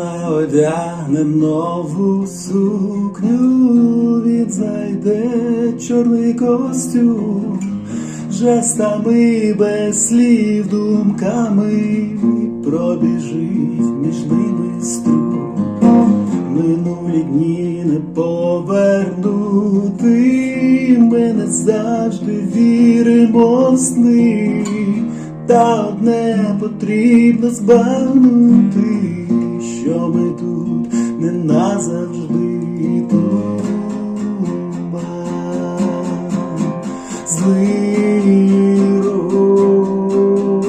одягнем нову сукню, він зайде чорний костюм, жестами без слів, думками пробіжить між ними струм. Минулі дні не повернути, ми не завжди віримо в сни, та одне потрібно збагнути, що ми тут не назавжди дома. Злий рок,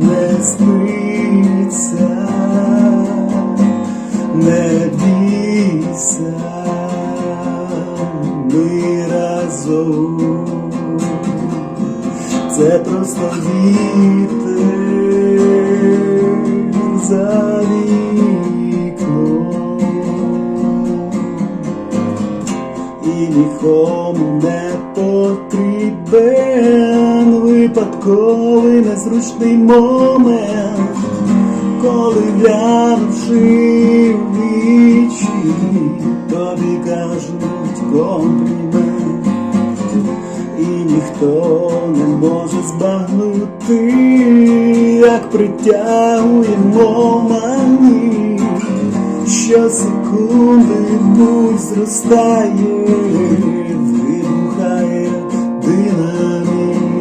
не спиться, не бійся, ми разом. Це просто вітер за вікном. І нікому не потрібен випадковий незручний момент, коли глянувши в вічі, тобі кажуть комплімент, і ніхто може збагнути, як притягуємо мани що секунди пульс зростає, вибухає динаміту.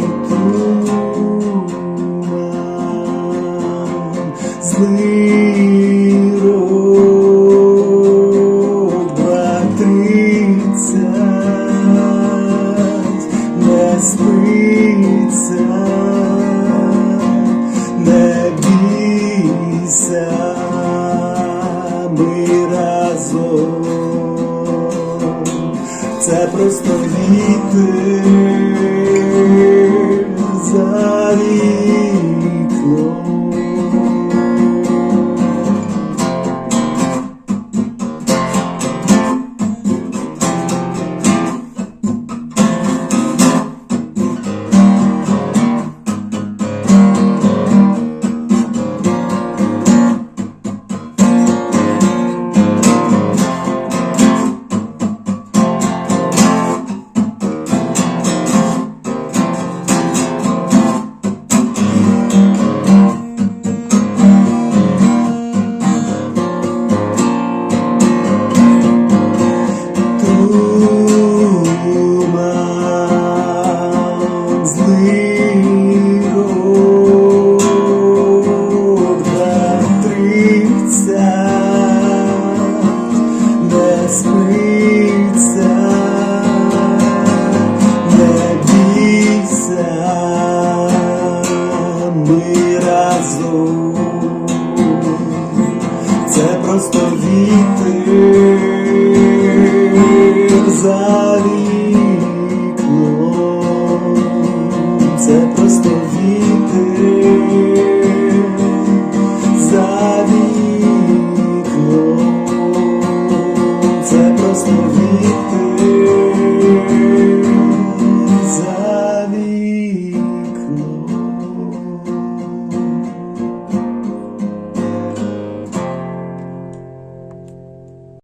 Злий рок, два спиться, не бійся, ми разом. Це просто вітер Це просто вітер за